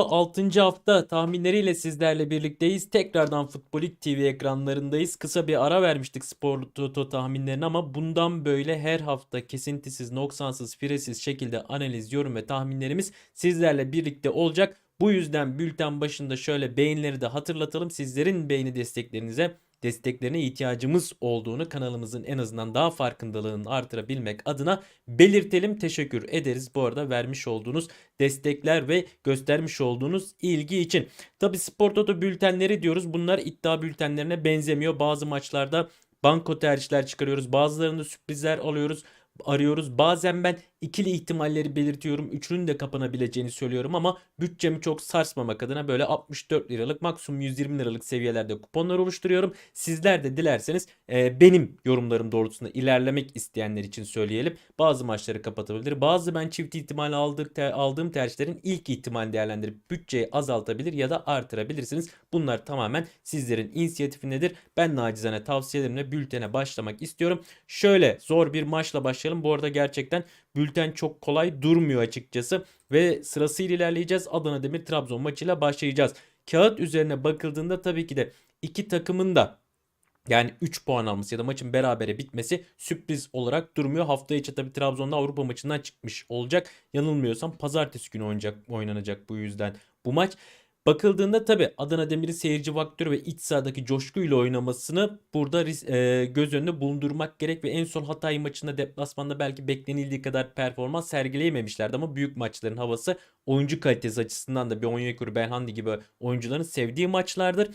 6. hafta tahminleriyle sizlerle birlikteyiz. Tekrardan Futbolik TV ekranlarındayız. Kısa bir ara vermiştik Spor Toto tahminlerini ama bundan böyle her hafta kesintisiz, noksansız, firesiz şekilde analiz, yorum ve tahminlerimiz sizlerle birlikte olacak. Bu yüzden bülten başında şöyle beğenileri de hatırlatalım. Sizlerin beğeni desteklerinize desteklerine ihtiyacımız olduğunu kanalımızın en azından daha farkındalığını artırabilmek adına belirtelim. Teşekkür ederiz bu arada vermiş olduğunuz destekler ve göstermiş olduğunuz ilgi için. Tabi Spor Toto bültenleri diyoruz. Bunlar iddia bültenlerine benzemiyor. Bazı maçlarda banko tercihler çıkarıyoruz. Bazılarında sürprizler alıyoruz arıyoruz. Bazen ben ikili ihtimalleri belirtiyorum. Üçünün de kapanabileceğini söylüyorum ama bütçemi çok sarsmamak adına böyle 64 liralık maksimum 120 liralık seviyelerde kuponlar oluşturuyorum. Sizler de dilerseniz e, benim yorumlarım doğrultusunda ilerlemek isteyenler için söyleyelim. Bazı maçları kapatabilir. Bazı ben çift ihtimal aldık, te, aldığım tercihlerin ilk ihtimal değerlendirip bütçeyi azaltabilir ya da artırabilirsiniz. Bunlar tamamen sizlerin inisiyatifindedir. Ben nacizane tavsiyelerimle bültene başlamak istiyorum. Şöyle zor bir maçla başlayalım. Bu arada gerçekten bülten çok kolay durmuyor açıkçası. Ve sırasıyla ilerleyeceğiz. Adana Demir Trabzon maçıyla başlayacağız. Kağıt üzerine bakıldığında tabii ki de iki takımın da yani 3 puan alması ya da maçın berabere bitmesi sürpriz olarak durmuyor. Hafta içi tabii Trabzon'da Avrupa maçından çıkmış olacak. Yanılmıyorsam pazartesi günü oynayacak, oynanacak bu yüzden bu maç. Bakıldığında tabi Adana Demir'i seyirci faktörü ve iç sahadaki coşkuyla oynamasını burada e, göz önünde bulundurmak gerek ve en son Hatay maçında deplasmanda belki beklenildiği kadar performans sergileyememişlerdi ama büyük maçların havası oyuncu kalitesi açısından da bir Onyekuru, Belhandi gibi oyuncuların sevdiği maçlardır.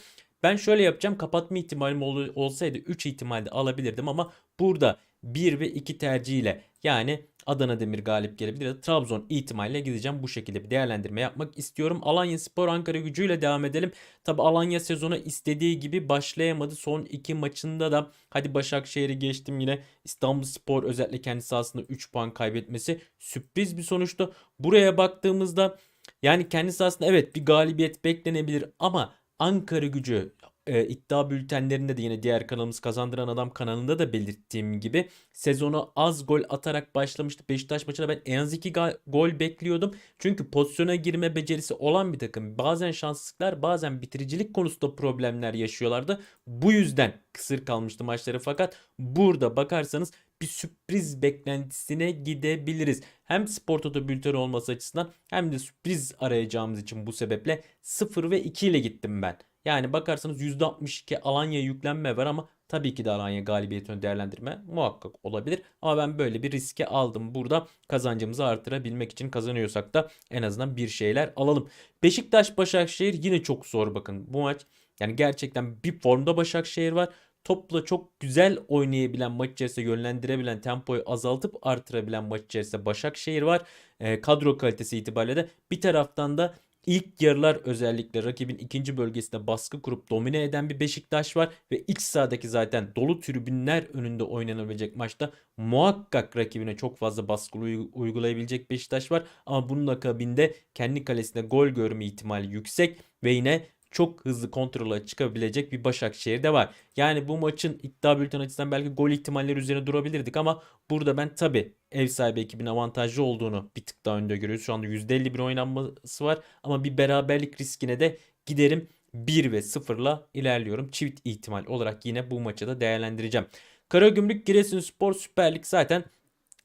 Ben şöyle yapacağım. Kapatma ihtimalim ol, olsaydı 3 ihtimalde alabilirdim ama burada 1 ve 2 tercihiyle yani Adana Demir galip gelebilir ya da Trabzon ihtimalle gideceğim. Bu şekilde bir değerlendirme yapmak istiyorum. Alanya Spor Ankara gücüyle devam edelim. Tabi Alanya sezonu istediği gibi başlayamadı. Son iki maçında da hadi Başakşehir'i geçtim yine İstanbul Spor özellikle kendi sahasında 3 puan kaybetmesi sürpriz bir sonuçtu. Buraya baktığımızda yani kendi sahasında evet bir galibiyet beklenebilir ama Ankara gücü e, iddia bültenlerinde de yine diğer kanalımız Kazandıran Adam kanalında da belirttiğim gibi sezonu az gol atarak başlamıştı. Beşiktaş maçında ben en az 2 gol bekliyordum. Çünkü pozisyona girme becerisi olan bir takım. Bazen şanssızlıklar bazen bitiricilik konusunda problemler yaşıyorlardı. Bu yüzden kısır kalmıştı maçları fakat burada bakarsanız bir sürpriz beklentisine gidebiliriz. Hem Spor Toto bülteni olması açısından hem de sürpriz arayacağımız için bu sebeple 0 ve 2 ile gittim ben. Yani bakarsanız %62 Alanya yüklenme var ama tabii ki de Alanya galibiyetini değerlendirme muhakkak olabilir. Ama ben böyle bir riske aldım. Burada kazancımızı artırabilmek için kazanıyorsak da en azından bir şeyler alalım. Beşiktaş Başakşehir yine çok zor bakın. Bu maç yani gerçekten bir formda Başakşehir var. Topla çok güzel oynayabilen maç içerisinde yönlendirebilen tempoyu azaltıp artırabilen maç içerisinde Başakşehir var. E, kadro kalitesi itibariyle de bir taraftan da İlk yarılar özellikle rakibin ikinci bölgesinde baskı kurup domine eden bir Beşiktaş var ve iç sahadaki zaten dolu tribünler önünde oynanabilecek maçta muhakkak rakibine çok fazla baskı uygulayabilecek Beşiktaş var. Ama bunun akabinde kendi kalesinde gol görme ihtimali yüksek ve yine çok hızlı kontrola çıkabilecek bir Başakşehir de var. Yani bu maçın iddia bülten açısından belki gol ihtimalleri üzerine durabilirdik ama burada ben tabi ev sahibi ekibin avantajlı olduğunu bir tık daha önde görüyoruz. Şu anda %51 oynanması var ama bir beraberlik riskine de giderim. 1 ve 0 ile ilerliyorum. Çift ihtimal olarak yine bu maçı da değerlendireceğim. Karagümrük Giresunspor Süper Lig zaten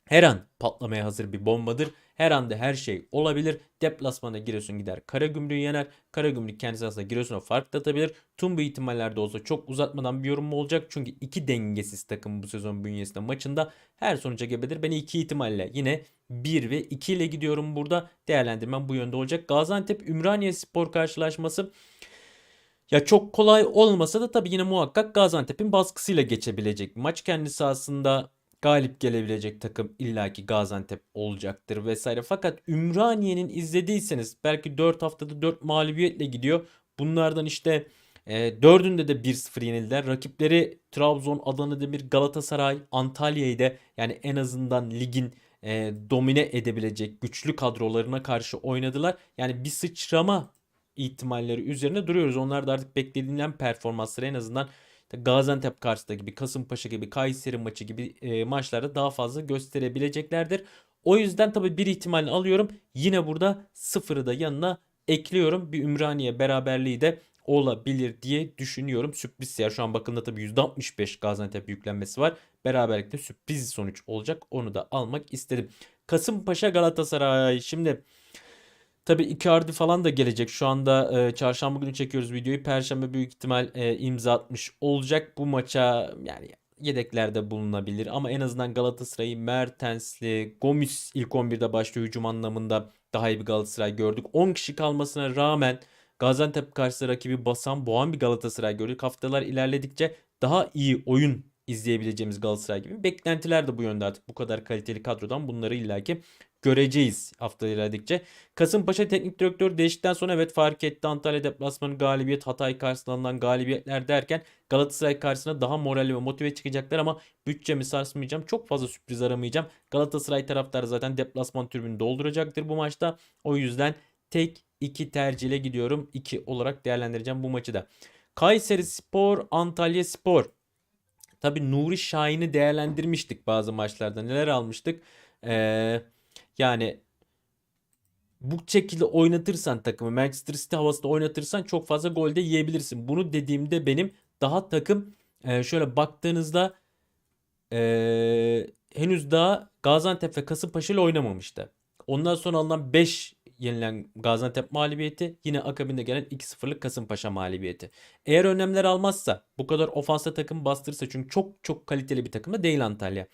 her an patlamaya hazır bir bombadır. Her anda her şey olabilir. Deplasmana Giresun gider. Karagümrük'ü yener. Karagümrük kendisi aslında Giresun'a fark da atabilir. Tüm bu ihtimallerde olsa çok uzatmadan bir yorum olacak. Çünkü iki dengesiz takım bu sezon bünyesinde maçında her sonuca gebedir. Ben iki ihtimalle yine 1 ve 2 ile gidiyorum burada. Değerlendirmem bu yönde olacak. Gaziantep Ümraniye Spor karşılaşması ya çok kolay olmasa da tabii yine muhakkak Gaziantep'in baskısıyla geçebilecek. Maç kendisi aslında galip gelebilecek takım illaki Gaziantep olacaktır vesaire. Fakat Ümraniye'nin izlediyseniz belki 4 haftada 4 mağlubiyetle gidiyor. Bunlardan işte e, dördünde de 1-0 yenildiler. Rakipleri Trabzon, Adana Demir, Galatasaray, Antalya'yı da yani en azından ligin e, domine edebilecek güçlü kadrolarına karşı oynadılar. Yani bir sıçrama ihtimalleri üzerine duruyoruz. Onlar da artık beklediğinden performansları en azından Gaziantep karşısında gibi, Kasımpaşa gibi, Kayseri maçı gibi e, maçlarda daha fazla gösterebileceklerdir. O yüzden tabii bir ihtimal alıyorum. Yine burada sıfırı da yanına ekliyorum. Bir Ümraniye beraberliği de olabilir diye düşünüyorum. Sürpriz ya şu an bakımda tabii %65 Gaziantep yüklenmesi var. Beraberlikte sürpriz sonuç olacak. Onu da almak istedim. Kasımpaşa Galatasaray. Şimdi tabii Icardi falan da gelecek. Şu anda e, çarşamba günü çekiyoruz videoyu. Perşembe büyük ihtimal e, imza atmış olacak. Bu maça yani yedeklerde bulunabilir. Ama en azından Galatasaray'ı Mertens'li, Gomis ilk 11'de başlıyor hücum anlamında daha iyi bir Galatasaray gördük. 10 kişi kalmasına rağmen Gaziantep karşısında rakibi basan boğan bir Galatasaray gördük. Haftalar ilerledikçe daha iyi oyun izleyebileceğimiz Galatasaray gibi. Beklentiler de bu yönde artık bu kadar kaliteli kadrodan bunları illaki göreceğiz haftalar ilerledikçe. Kasımpaşa teknik direktör değiştikten sonra evet fark etti. Antalya deplasmanı galibiyet, Hatay karşısında alınan galibiyetler derken Galatasaray karşısında daha moralli ve motive çıkacaklar ama bütçemi sarsmayacağım. Çok fazla sürpriz aramayacağım. Galatasaray taraftarı zaten deplasman tribünü dolduracaktır bu maçta. O yüzden tek 2 tercihle gidiyorum. 2 olarak değerlendireceğim bu maçı da. Kayseri Spor, Antalya Spor. Tabi Nuri Şahin'i değerlendirmiştik bazı maçlarda. Neler almıştık? Ee, yani bu şekilde oynatırsan takımı Manchester City havasında oynatırsan çok fazla golde yiyebilirsin. Bunu dediğimde benim daha takım e, şöyle baktığınızda e, henüz daha Gaziantep ve Kasımpaşa ile oynamamıştı. Ondan sonra alınan 5 yenilen Gaziantep mağlubiyeti yine akabinde gelen 2-0'lık Kasımpaşa mağlubiyeti. Eğer önlemler almazsa bu kadar ofansa takım bastırırsa çünkü çok çok kaliteli bir takım da değil Antalya.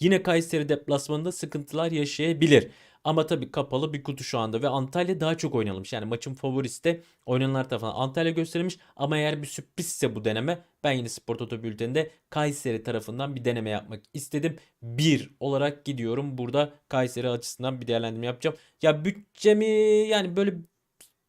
Yine Kayseri deplasmanında sıkıntılar yaşayabilir. Ama tabii kapalı bir kutu şu anda ve Antalya daha çok oynanılmış. Yani maçın favorisi de oynananlar tarafından Antalya gösterilmiş. Ama eğer bir sürprizse bu deneme ben yine Spor Toto bülteninde Kayseri tarafından bir deneme yapmak istedim. 1 olarak gidiyorum. Burada Kayseri açısından bir değerlendirme yapacağım. Ya bütçemi yani böyle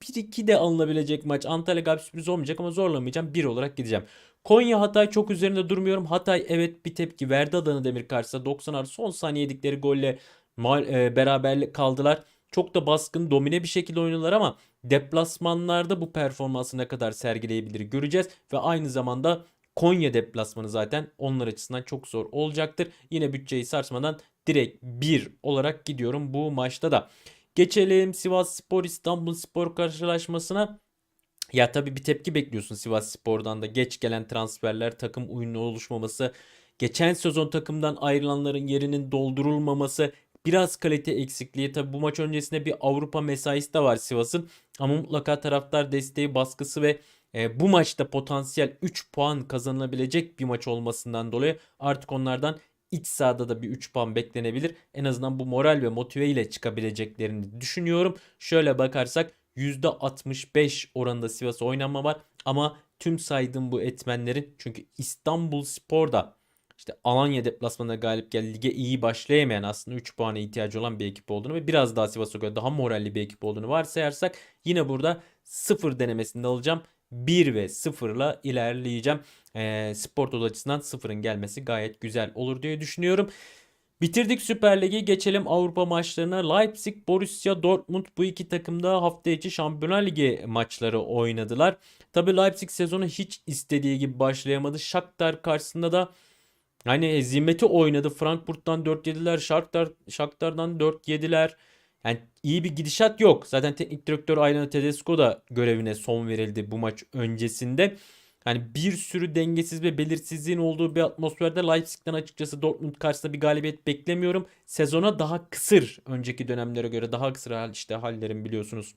1-2 de alınabilecek maç. Antalya galip sürpriz olmayacak ama zorlamayacağım. 1 olarak gideceğim. Konya Hatay çok üzerinde durmuyorum. Hatay evet bir tepki verdi Adana Demir karşısında 90 artı son saniye yedikleri golle e, beraberlik kaldılar. Çok da baskın domine bir şekilde oynadılar ama deplasmanlarda bu performansı ne kadar sergileyebilir göreceğiz. Ve aynı zamanda Konya deplasmanı zaten onlar açısından çok zor olacaktır. Yine bütçeyi sarsmadan direkt 1 olarak gidiyorum bu maçta da. Geçelim Sivas Spor İstanbul Spor karşılaşmasına. Ya tabii bir tepki bekliyorsun Sivas Spor'dan da geç gelen transferler, takım uyumlu oluşmaması, geçen sezon takımdan ayrılanların yerinin doldurulmaması, biraz kalite eksikliği. Tabii bu maç öncesinde bir Avrupa mesaisi de var Sivas'ın. Ama mutlaka taraftar desteği, baskısı ve e, bu maçta potansiyel 3 puan kazanılabilecek bir maç olmasından dolayı artık onlardan iç sahada da bir 3 puan beklenebilir. En azından bu moral ve motive ile çıkabileceklerini düşünüyorum. Şöyle bakarsak %65 oranında Sivas oynanma var. Ama tüm saydığım bu etmenlerin çünkü İstanbul Spor'da işte Alanya deplasmanına galip geldi. Lige iyi başlayamayan aslında 3 puana ihtiyacı olan bir ekip olduğunu ve biraz daha Sivas'a göre daha moralli bir ekip olduğunu varsayarsak yine burada 0 denemesinde alacağım. 1 ve 0 ile ilerleyeceğim. E, spor açısından 0'ın gelmesi gayet güzel olur diye düşünüyorum. Bitirdik Süper Lig'i geçelim Avrupa maçlarına. Leipzig, Borussia Dortmund bu iki takım da hafta içi Şampiyonlar Ligi maçları oynadılar. Tabi Leipzig sezonu hiç istediği gibi başlayamadı. Shakhtar karşısında da hani hezimeti oynadı. Frankfurt'tan 4 yediler. Shakhtar, Shakhtar'dan 4 yediler. Yani iyi bir gidişat yok. Zaten teknik direktör Aylan Tedesco da görevine son verildi bu maç öncesinde. Yani bir sürü dengesiz ve belirsizliğin olduğu bir atmosferde Leipzig'ten açıkçası Dortmund karşısında bir galibiyet beklemiyorum. Sezona daha kısır önceki dönemlere göre daha kısır hal işte hallerin biliyorsunuz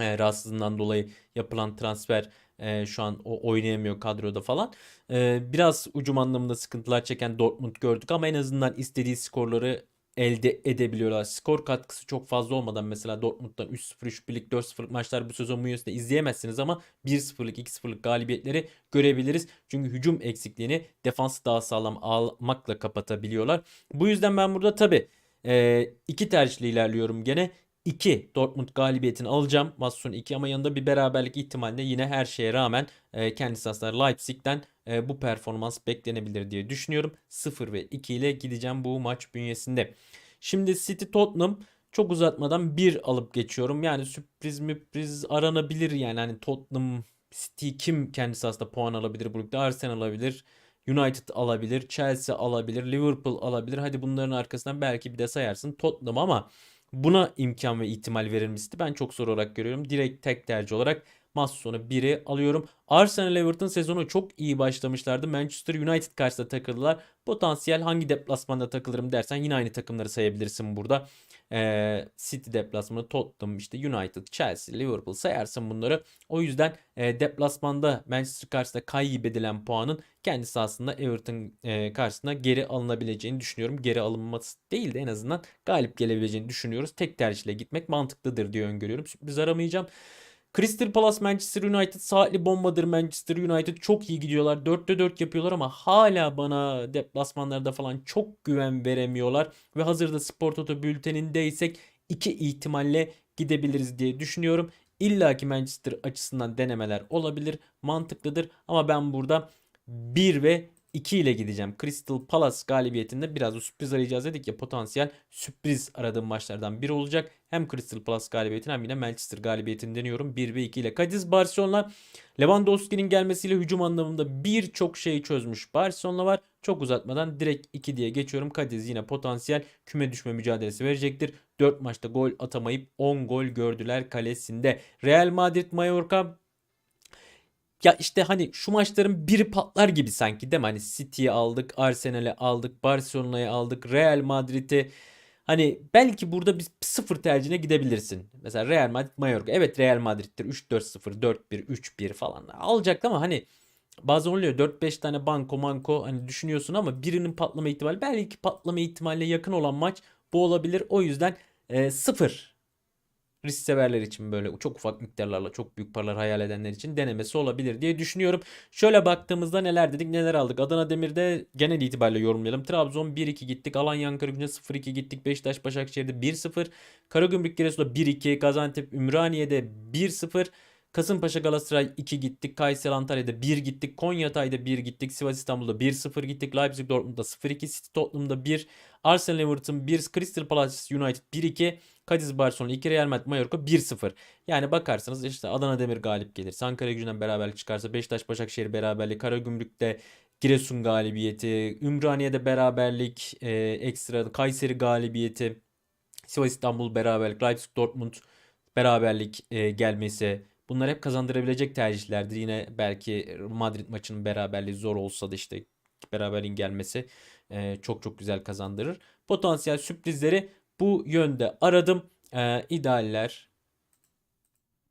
e, rahatsızlığından dolayı yapılan transfer e, şu an o oynayamıyor kadroda falan. E, biraz ucum anlamında sıkıntılar çeken Dortmund gördük ama en azından istediği skorları elde edebiliyorlar. Skor katkısı çok fazla olmadan mesela Dortmund'dan 3-0, 3-1'lik, 4-0'lık maçlar bu sezon Munyos'ta izleyemezsiniz ama 1-0'lık, 2-0'lık galibiyetleri görebiliriz. Çünkü hücum eksikliğini defansı daha sağlam almakla kapatabiliyorlar. Bu yüzden ben burada tabi e, iki tercihle ilerliyorum gene. 2 Dortmund galibiyetini alacağım. Maç sonu 2 ama yanında bir beraberlik ihtimalle yine her şeye rağmen e, kendisi aslında Leipzig'ten e, bu performans beklenebilir diye düşünüyorum. 0 ve 2 ile gideceğim bu maç bünyesinde. Şimdi City Tottenham çok uzatmadan 1 alıp geçiyorum. Yani sürpriz müpriz aranabilir yani hani Tottenham City kim kendisi aslında puan alabilir bu ligde? Arsenal alabilir. United alabilir, Chelsea alabilir, Liverpool alabilir. Hadi bunların arkasından belki bir de sayarsın Tottenham ama buna imkan ve ihtimal verilmişti. Ben çok zor olarak görüyorum. Direkt tek tercih olarak maç sonu 1'i alıyorum. Arsenal Everton sezonu çok iyi başlamışlardı. Manchester United karşısında takıldılar. Potansiyel hangi deplasmanda takılırım dersen yine aynı takımları sayabilirsin burada. Ee, City deplasmanı, Tottenham, işte United, Chelsea, Liverpool sayarsın bunları. O yüzden e, deplasmanda Manchester karşısında kaybedilen puanın kendisi aslında Everton e, karşısında geri alınabileceğini düşünüyorum. Geri alınması değil de en azından galip gelebileceğini düşünüyoruz. Tek tercihle gitmek mantıklıdır diye öngörüyorum. Sürpriz aramayacağım. Crystal Palace Manchester United saatli bombadır Manchester United. Çok iyi gidiyorlar. 4'te 4 yapıyorlar ama hala bana deplasmanlarda falan çok güven veremiyorlar. Ve hazırda Spor Toto bültenindeysek iki ihtimalle gidebiliriz diye düşünüyorum. İlla ki Manchester açısından denemeler olabilir. Mantıklıdır ama ben burada 1 ve 2 ile gideceğim. Crystal Palace galibiyetinde biraz sürpriz arayacağız dedik ya potansiyel sürpriz aradığım maçlardan biri olacak. Hem Crystal Palace galibiyetini hem yine Manchester galibiyetini deniyorum. 1 ve 2 ile Cadiz Barcelona Lewandowski'nin gelmesiyle hücum anlamında birçok şeyi çözmüş. Barcelona var. Çok uzatmadan direkt 2 diye geçiyorum. Cadiz yine potansiyel küme düşme mücadelesi verecektir. 4 maçta gol atamayıp 10 gol gördüler kalesinde. Real Madrid Mallorca ya işte hani şu maçların biri patlar gibi sanki değil mi? Hani City'yi aldık, Arsenal'i aldık, Barcelona'yı aldık, Real Madrid'i hani belki burada bir sıfır tercihine gidebilirsin. Mesela Real Madrid, Mallorca. Evet Real Madrid'dir. 3-4-0, 4-1, 3-1 falan alacaktı ama hani bazen oluyor 4-5 tane banko manko hani düşünüyorsun ama birinin patlama ihtimali belki patlama ihtimaline yakın olan maç bu olabilir. O yüzden e, sıfır risk severler için böyle çok ufak miktarlarla çok büyük paralar hayal edenler için denemesi olabilir diye düşünüyorum. Şöyle baktığımızda neler dedik neler aldık. Adana Demir'de genel itibariyle yorumlayalım. Trabzon 1-2 gittik. Alanya Ankara Gücü'ne 0-2 gittik. Beşiktaş Başakşehir'de 1-0. Karagümrük Giresun'da 1-2. Gaziantep Ümraniye'de 1-0. Kasımpaşa Galatasaray 2 gittik. Kayseri Antalya'da 1 gittik. Konya Hatay'da 1 gittik. Sivas İstanbul'da 1-0 gittik. Leipzig Dortmund'da 0-2. City Tottenham'da 1. Arsenal Everton 1. Crystal Palace United 1-2. Cadiz Barcelona 2 Real Madrid Mallorca 1-0. Yani bakarsanız işte Adana Demir galip gelirse Ankara Gücü'nden beraberlik çıkarsa Beşiktaş Başakşehir beraberliği Karagümrük'te Giresun galibiyeti Ümraniye'de beraberlik e, ekstra Kayseri galibiyeti Sivas İstanbul beraberlik Leipzig Dortmund beraberlik e, gelmesi bunlar hep kazandırabilecek tercihlerdir. Yine belki Madrid maçının beraberliği zor olsa da işte beraberliğin gelmesi e, çok çok güzel kazandırır. Potansiyel sürprizleri bu yönde aradım. Ee, idealler,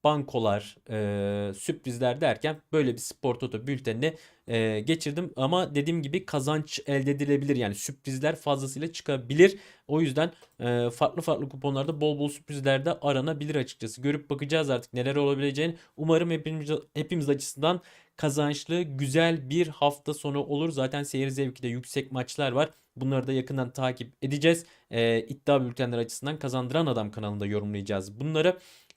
bankolar, e, sürprizler derken böyle bir spor toto bültenini e, geçirdim. Ama dediğim gibi kazanç elde edilebilir. Yani sürprizler fazlasıyla çıkabilir. O yüzden e, farklı farklı kuponlarda bol bol sürprizler de aranabilir açıkçası. Görüp bakacağız artık neler olabileceğini. Umarım hepimiz, hepimiz açısından kazançlı, güzel bir hafta sonu olur. Zaten seyir zevki de yüksek maçlar var. Bunları da yakından takip edeceğiz. E, iddia bültenleri açısından Kazandıran Adam kanalında yorumlayacağız bunları.